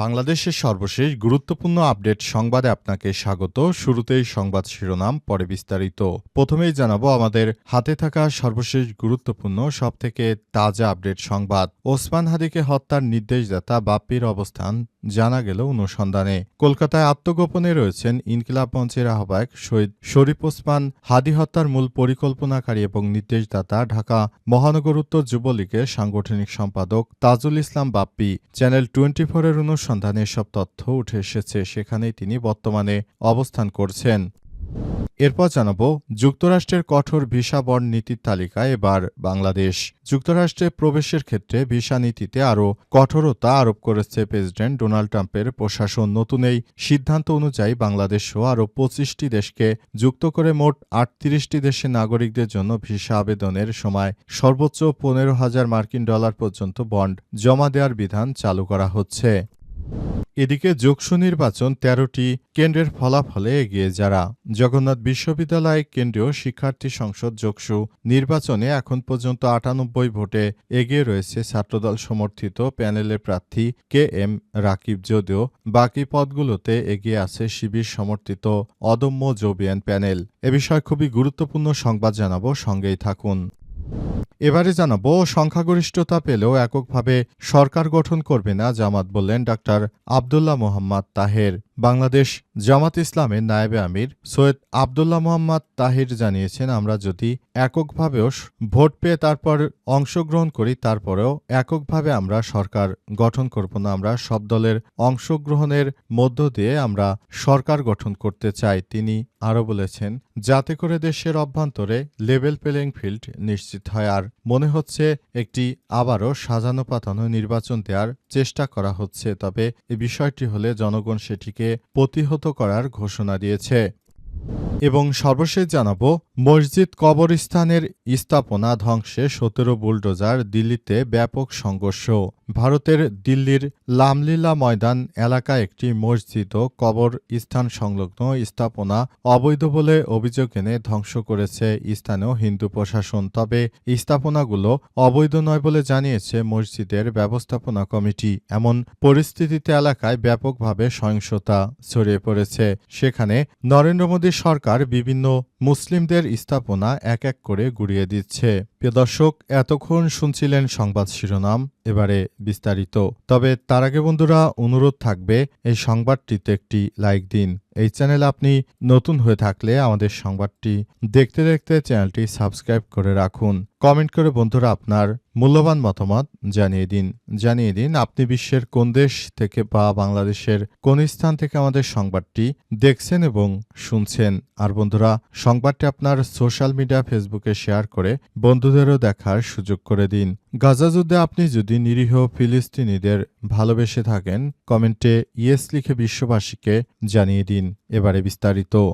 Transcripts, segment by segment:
বাংলাদেশের সর্বশেষ গুরুত্বপূর্ণ আপডেট সংবাদে আপনাকে স্বাগত। শুরুতেই সংবাদ শিরোনাম, পরে বিস্তারিত। প্রথমেই জানাব আমাদের হাতে থাকা সর্বশেষ গুরুত্বপূর্ণ, সবথেকে তাজা আপডেট সংবাদ। ওসমান হাদিকে হত্যার নির্দেশদাতা বাপ্পির অবস্থান জানা গেল অনুসন্ধানে। কলকাতায় আত্মগোপনে রয়েছেন ইনকিলাব মঞ্চের আহ্বায়ক শহীদ শরীফ ওসমান হাদি হত্যার মূল পরিকল্পনাকারী এবং নির্দেশদাতা ঢাকা মহানগর উত্তর যুবলীগের সাংগঠনিক সম্পাদক তাজুল ইসলাম বাপ্পি। চ্যানেল টোয়েন্টি ফোরের অনুসন্ধানে এসব তথ্য উঠে এসেছে, সেখানেই তিনি বর্তমানে অবস্থান করছেন। এরপর জানাব, যুক্তরাষ্ট্রের কঠোর ভিসা বন্ড নীতির তালিকায় এবার বাংলাদেশ। যুক্তরাষ্ট্রে প্রবেশের ক্ষেত্রে ভিসা নীতিতে আরও কঠোরতা আরোপ করেছে প্রেসিডেন্ট ডোনাল্ড ট্রাম্পের প্রশাসন। নতুন এই সিদ্ধান্ত অনুযায়ী বাংলাদেশসহ আরও পঁচিশটি দেশকে যুক্ত করে মোট আটত্রিশটি দেশের নাগরিকদের জন্য ভিসা আবেদনের সময় সর্বোচ্চ পনেরো হাজার মার্কিন ডলার পর্যন্ত বন্ড জমা দেওয়ার বিধান চালু করা হচ্ছে। এদিকে যোগসু নির্বাচন তেরোটি কেন্দ্রের ফলাফলে এগিয়ে যারা। জগন্নাথ বিশ্ববিদ্যালয় কেন্দ্রীয় শিক্ষার্থী সংসদ যোগসু নির্বাচনে এখন পর্যন্ত আটানব্বই ভোটে এগিয়ে রয়েছে ছাত্রদল সমর্থিত প্যানেলের প্রার্থী কে এম রাকিব। যদিও বাকি পদগুলোতে এগিয়ে আছে শিবির সমর্থিত অদম্য জোবিয়ান প্যানেল। এ বিষয়ে খুবই গুরুত্বপূর্ণ সংবাদ জানাব, সঙ্গেই থাকুন। এবারে জানাব, সংখ্যাগরিষ্ঠতা পেলেও এককভাবে সরকার গঠন করবে না জামাত বললেন ডাক্তার আবদুল্লাহ মোহাম্মদ তাহের। বাংলাদেশ জামাত ইসলামের নায়েবে আমির সৈয়দ আবদুল্লাহ মোহাম্মদ তাহির জানিয়েছেন, আমরা যদি এককভাবেও ভোট পেয়ে তারপর অংশগ্রহণ করি, তারপরেও এককভাবে আমরা সরকার গঠন করব না। আমরা সব দলের অংশগ্রহণের মধ্য দিয়ে আমরা সরকার গঠন করতে চাই। তিনি আরও বলেছেন, যাতে করে দেশের অভ্যন্তরে লেভেল প্লেইং ফিল্ড নিশ্চিত হয়। আর মনে হচ্ছে একটি আবারও সাজানো পাতানো নির্বাচন দেওয়ার চেষ্টা করা হচ্ছে। তবে এ বিষয়টি হলে জনগণ সেটিকে প্রতিহত করার ঘোষণা দিয়েছে। এবং সর্বশেষ জানাব, মসজিদ কবরস্থানের স্থাপনা ধ্বংসে সতেরো বুলডোজার দিল্লিতে ব্যাপক সংঘর্ষ। ভারতের দিল্লির লামলীলা ময়দান এলাকা একটি মসজিদ ও কবর স্থান সংলগ্ন স্থাপনা অবৈধ বলে অভিযোগ এনে ধ্বংস করেছে স্থানীয় হিন্দু প্রশাসন। তবে স্থাপনাগুলো অবৈধ নয় বলে জানিয়েছে মসজিদের ব্যবস্থাপনা কমিটি। এমন পরিস্থিতিতে এলাকায় ব্যাপকভাবে সহিংসতা ছড়িয়ে পড়েছে। সেখানে নরেন্দ্র মোদী সরকার বিভিন্ন মুসলিমদের স্থাপনা এক এক করে গুড়িয়ে দিচ্ছে। প্রিয় দর্শক, এতক্ষণ শুনছিলেন সংবাদ শিরোনাম, এবারে বিস্তারিত। তবে তার আগে বন্ধুরা, অনুরোধ থাকবে, এই সংবাদটিতে একটি লাইক দিন। এই চ্যানেলে আপনি নতুন হয়ে থাকলে আমাদের সংবাদটি দেখতে দেখতে চ্যানেলটি সাবস্ক্রাইব করে রাখুন। কমেন্ট করে বন্ধুরা আপনার মূল্যবান মতামত জানিয়ে দিন। জানিয়ে দিন, আপনি বিশ্বের কোন দেশ থেকে বা বাংলাদেশের কোন স্থান থেকে আমাদের সংবাদটি দেখছেন এবং শুনছেন। আর বন্ধুরা, সংবাদটি আপনার সোশ্যাল মিডিয়া, ফেসবুকে শেয়ার করে বন্ধুদেরও দেখার সুযোগ করে দিন। গাজা যুদ্ধে আপনি যদি নিরীহ ফিলিস্তিনিদের ভালোবেসে থাকেন, কমেন্টে ইয়েস লিখে বিশ্ববাসীকে জানিয়ে দিন। এবারে বিস্তারিত।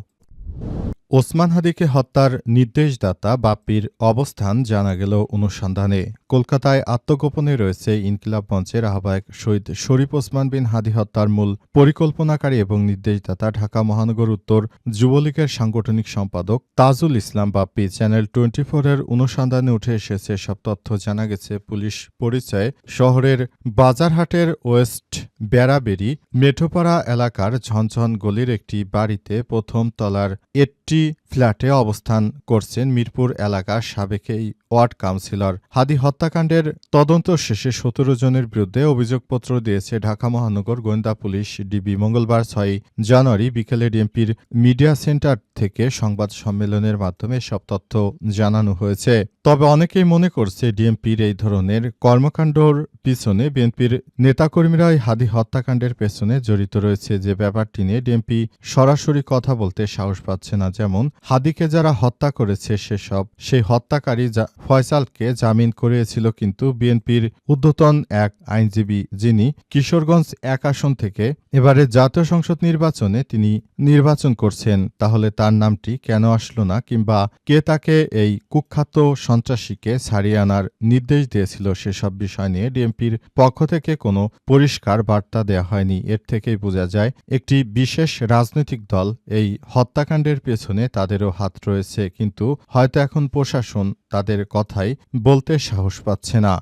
ওসমান হাদিকে হত্যার নির্দেশদাতা বাপ্পির অবস্থান জানা গেল অনুসন্ধানে। কলকাতায় আত্মগোপনে রয়েছে ইনকিলাব মঞ্চের আহ্বায়ক শহীদ শরীফ ওসমান বিন হাদি হত্যার মূল পরিকল্পনাকারী এবং নির্দেশদাতা ঢাকা মহানগর উত্তর যুবলীগের সাংগঠনিক সম্পাদক তাজুল ইসলাম বাপ্পি চ্যানেল টোয়েন্টি ফোরের অনুসন্ধানে উঠে এসেছে সব তথ্য জানা গেছে পুলিশ পরিচয়ে। শহরের বাজারহাটের ওয়েস্ট বেড়াবেড়ি মেঠোপাড়া এলাকার ঝনঝন গলির একটি বাড়িতে প্রথম তলার একটি ফ্ল্যাটে অবস্থান করছেন মিরপুর এলাকার সাবেক এই ওয়ার্ড কাউন্সিলর। হাদি হত্যাকাণ্ডের তদন্ত শেষে সতেরো জনের বিরুদ্ধে অভিযোগপত্র দিয়েছে ঢাকা মহানগর গোয়েন্দা পুলিশ ডিবি মঙ্গলবার ছয় জানুয়ারি বিকেলে ডিএমপির মিডিয়া সেন্টার থেকে সংবাদ সম্মেলনের মাধ্যমে সব তথ্য জানানো হয়েছে। তবে অনেকেই মনে করছে ডিএমপির এই ধরনের কর্মকাণ্ডর পিছনে বিএনপির নেতাকর্মীরা এই হাদি হত্যাকাণ্ডের পেছনে জড়িত রয়েছে। যে ব্যাপারটি নিয়ে ডিএমপি সরাসরি কথা বলতে সাহস পাচ্ছে না। যেমন, হাদিকে যারা হত্যা করেছে সেসব, সেই হত্যাকারী ফয়সালকে জামিন করিয়েছিল কিন্তু বিএনপির ঊর্ধ্বতন এক আইনজীবী যিনি কিশোরগঞ্জ এক আসন থেকে এবারে জাতীয় সংসদ নির্বাচনে তিনি নির্বাচন করছেন। তাহলে তার নামটি কেন আসলো না কিংবা কে তাকে এই কুখ্যাত সন্ত্রাসীকে ছাড়িয়ে আনার নির্দেশ দিয়েছিল সেসব বিষয় নিয়ে ডিএমপি বিএনপির পক্ষ থেকে কোনো পরিষ্কার বার্তা দেয়া হয়নি। এর থেকেই বোঝা যায়, একটি বিশেষ রাজনৈতিক দল এই হত্যাকাণ্ডের পেছনে তাদেরও হাত রয়েছে। কিন্তু হয়তো এখন প্রশাসন তাদের কথাই বলতে সাহস পাচ্ছে না।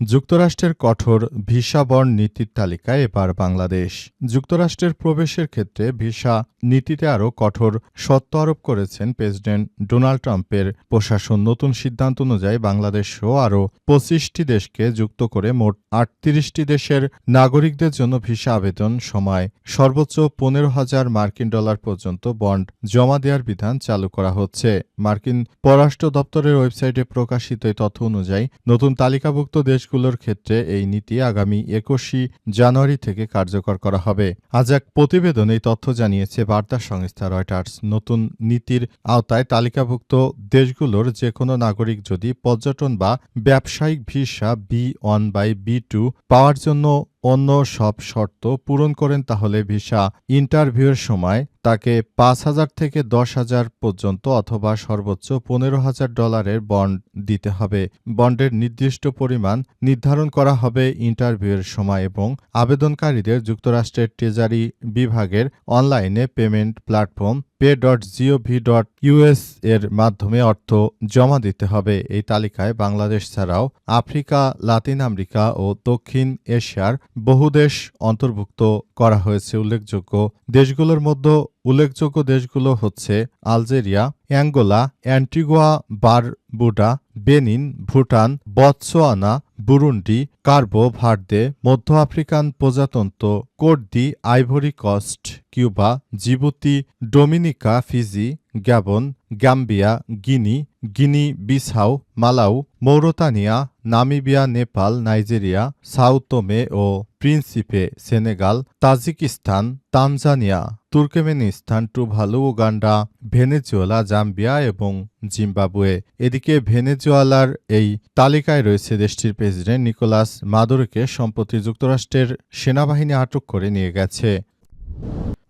যুক্তরাষ্ট্রের কঠোর ভিসা বর্ণ নীতির তালিকায় এবার বাংলাদেশ। যুক্তরাষ্ট্রের প্রবেশের ক্ষেত্রে ভিসা নীতিতে আরও কঠোর সত্য আরোপ করেছেন প্রেসিডেন্ট ডোনাল্ড ট্রাম্পের। প্রশাসন নতুন সিদ্ধান্ত অনুযায়ী বাংলাদেশসহ আরও পঁচিশটি দেশকে যুক্ত করে মোট আটত্রিশটি দেশের নাগরিকদের জন্য ভিসা আবেদন। সময় সর্বোচ্চ পনেরো হাজার মার্কিন ডলার পর্যন্ত বন্ড জমা দেওয়ার বিধান চালু করা হচ্ছে। মার্কিন পররাষ্ট্র দপ্তরের ওয়েবসাইটে প্রকাশিত তথ্য অনুযায়ী নতুন তালিকাভুক্ত দেশগুলোর ক্ষেত্রে এই নীতি আগামী একুশে জানুয়ারি থেকে কার্যকর করা হবে। আজ এক প্রতিবেদনে এই তথ্য জানিয়েছে বার্তা সংস্থা রয়টার্স। নতুন নীতির আওতায় তালিকাভুক্ত দেশগুলোর যে কোনো নাগরিক যদি পর্যটন বা ব্যবসায়িক visa B one by B two পাওয়ার জন্য অন্য সব শর্ত পূরণ করেন তাহলে ভিসা ইন্টারভিউয়ের সময় তাকে পাঁচ হাজার থেকে দশ হাজার পর্যন্ত অথবা সর্বোচ্চ পনেরো হাজার ডলারের বন্ড দিতে হবে। বন্ডের নির্দিষ্ট পরিমাণ নির্ধারণ করা হবে ইন্টারভিউয়ের সময় এবং আবেদনকারীদের যুক্তরাষ্ট্রের ট্রেজারি বিভাগের অনলাইনে payment platform pay dot GOV dot US এর মাধ্যমে অর্থ জমা দিতে হবে। এই তালিকায় বাংলাদেশ ছাড়াও আফ্রিকা, লাতিন আমেরিকা ও দক্ষিণ এশিয়ার বহু দেশ অন্তর্ভুক্ত করা হয়েছে উল্লেখযোগ্য দেশগুলোর মধ্যে উল্লেখযোগ্য দেশগুলো হচ্ছে Algeria, Angola, Antigua, Barbuda, Benin, Bhutan, Botswana, Burundi, Cabo Verde মধ্য আফ্রিকান প্রজাতন্ত্র Cote d' Ivory Coast. Cuba, Djibouti, Dominica, Fiji, Gabon Gambia Guinea Guinea Bissau Malawi, Mauritania, Namibia, Nepal, Nigeria Sao Tome ও Principe, Senegal, Tajikistan, Tanzania, Turkmenistan, Tuvalu, Uganda, Venezuela, Zambia এবং Zimbabwe. এদিকে ভেনেজুয়েলার এই তালিকায় রয়েছে দেশটির president Nicolas মাদুরোকে, সম্প্রতি যুক্তরাষ্ট্রের সেনাবাহিনী আটক করে নিয়ে গেছে।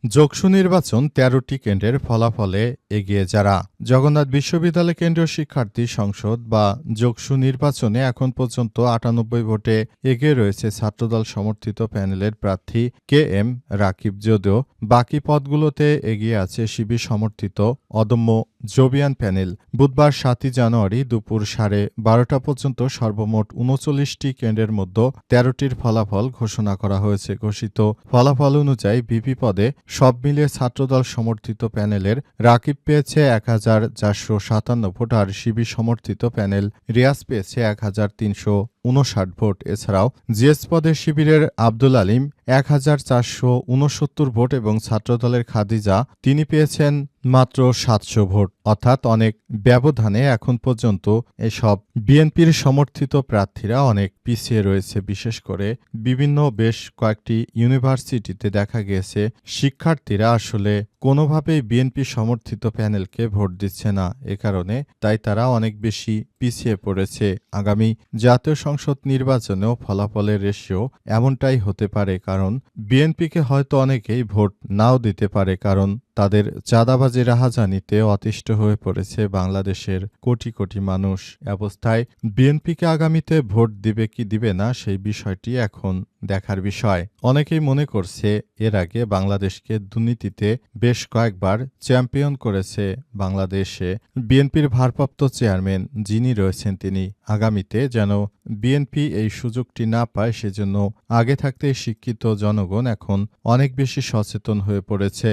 যোগসু নির্বাচন তেরোটি কেন্দ্রের ফলাফলে এগিয়ে যারা। জগন্নাথ বিশ্ববিদ্যালয় কেন্দ্রীয় শিক্ষার্থী সংসদ বা যোগসু নির্বাচনে এখন পর্যন্ত আটানব্বই ভোটে এগিয়ে রয়েছে ছাত্রদল সমর্থিত প্যানেলের প্রার্থী কে এম রাকিব। যদিও বাকি পদগুলোতে এগিয়ে আছে শিবির সমর্থিত অদম্য জোবিয়ান প্যানেল। বুধবার সাতই জানুয়ারি দুপুর সাড়ে বারোটা পর্যন্ত সর্বমোট উনচল্লিশটি কেন্দ্রের মধ্যে তেরোটির ফলাফল ঘোষণা করা হয়েছে। ঘোষিত ফলাফল অনুযায়ী বিপি পদে সব মিলিয়ে ছাত্রদল সমর্থিত প্যানেলের রাকিব পেয়েছে এক হাজার হাজার চারশো সাতান্ন ভোটার শিবির সমর্থিত প্যানেল রিয়াজ পেয়েছে এক হাজার তিনশো উনষাট ভোট। এছাড়াও জিএস পদে শিবিরের আব্দুল আলিম এক হাজার চারশো উনসত্তর ভোট এবং ছাত্রদলের খাদিজা, তিনি পেয়েছেন মাত্র সাতশো ভোট। অর্থাৎ অনেক ব্যবধানে এখন পর্যন্ত এসব বিএনপির সমর্থিত প্রার্থীরা অনেক পিছিয়ে রয়েছে। বিশেষ করে বিভিন্ন বেশ কয়েকটি ইউনিভার্সিটিতে দেখা গিয়েছে, শিক্ষার্থীরা আসলে কোনোভাবেই বিএনপি সমর্থিত প্যানেলকে ভোট দিচ্ছে না। এ কারণে তাই তারা অনেক বেশি পিছিয়ে পড়েছে। আগামী জাতীয় সংসদ নির্বাচনেও ফলাফলের রেশিও এমনটাই হতে পারে, কারণ বিএনপিকে হয়তো অনেকেই ভোট নাও দিতে পারে, কারণ তাদের চাঁদাবাজি রাহাজানিতে অতিষ্ঠ হয়ে পড়েছে বাংলাদেশের কোটি কোটি মানুষ। অবস্থায়, বিএনপিকে আগামীতে ভোট দিবে কি দিবে না সেই বিষয়টি এখন দেখার বিষয়। অনেকেই মনে করছে, এর আগে বাংলাদেশকে দুর্নীতিতে বেশ কয়েকবার চ্যাম্পিয়ন করেছে বাংলাদেশে। বিএনপির ভারপ্রাপ্ত চেয়ারম্যান যিনি রয়েছেন তিনি, আগামীতে যেন বিএনপি এই সুযোগটি না পায় সেজন্য আগে থাকতে শিক্ষিত জনগণ এখন অনেক বেশি সচেতন হয়ে পড়েছে।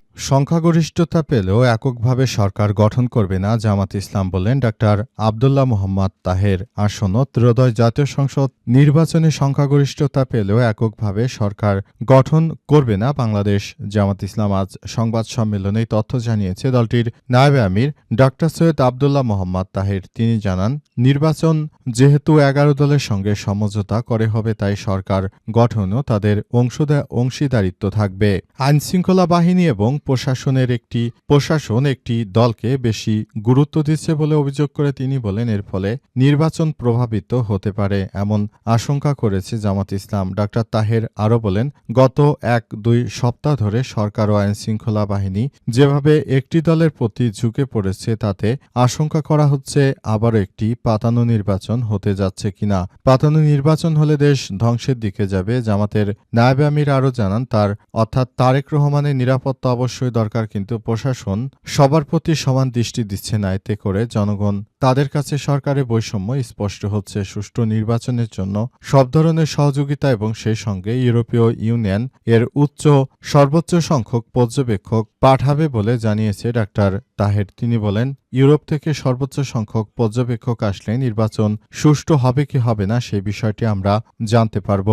সংখ্যাগরিষ্ঠতা পেলেও এককভাবে সরকার গঠন করবে না, জামাত ইসলাম বললেন ডাক্তার আবদুল্লাহ মোহাম্মদ তাহের আসন্ন ত্রয়োদশ জাতীয় সংসদ নির্বাচনে সংখ্যাগরিষ্ঠতা পেলেও এককভাবে সরকার গঠন করবে না, বাংলাদেশ জামাত ইসলাম আজ সংবাদ সম্মেলনে তথ্য জানিয়েছে। দলটির নায়েবে আমির ডাক্তার সৈয়দ আবদুল্লাহ মোহাম্মদ তাহের, তিনি জানান, নির্বাচন যেহেতু এগারো দলের সঙ্গে সমঝোতা করে হবে, তাই সরকার গঠনও তাদের অংশীদারিত্ব থাকবে। আইনশৃঙ্খলা বাহিনী এবং প্রশাসনের একটি, প্রশাসন একটি দলকে বেশি গুরুত্ব দিচ্ছে বলে অভিযোগ করে তিনি বলেন, এর ফলে নির্বাচন প্রভাবিত হতে পারে এমন আশঙ্কা করেছে জামাত ইসলাম। ডাক্তার তাহের আরও বলেন, গত এক দুই সপ্তাহ ধরে সরকার ও আইন শৃঙ্খলা বাহিনী যেভাবে একটি দলের প্রতি ঝুঁকে পড়েছে, তাতে আশঙ্কা করা হচ্ছে আবারও একটি পাতানো নির্বাচন হতে যাচ্ছে কিনা। পাতানো নির্বাচন হলে দেশ ধ্বংসের দিকে যাবে। জামাতের নায়েব আমির আরও জানান, তার অর্থাৎ তারেক রহমানের নিরাপত্তা অবশ্যই দরকার, কিন্তু প্রশাসন সবার প্রতি সমান দৃষ্টি দিচ্ছে না। এতে করে জনগণ তাদের কাছে সরকারের বৈষম্য স্পষ্ট হচ্ছে। সুষ্ঠু নির্বাচনের জন্য সব ধরনের সহযোগিতা এবং সেই সঙ্গে ইউরোপীয় ইউনিয়ন এর উচ্চ, সর্বোচ্চ সংখ্যক পর্যবেক্ষক পাঠাবে বলে জানিয়েছে ডাক্তার তাহের। তিনি বলেন, ইউরোপ থেকে সর্বোচ্চ সংখ্যক পর্যবেক্ষক আসলে নির্বাচন সুষ্ঠু হবে কি হবে না সেই বিষয়টি আমরা জানতে পারব।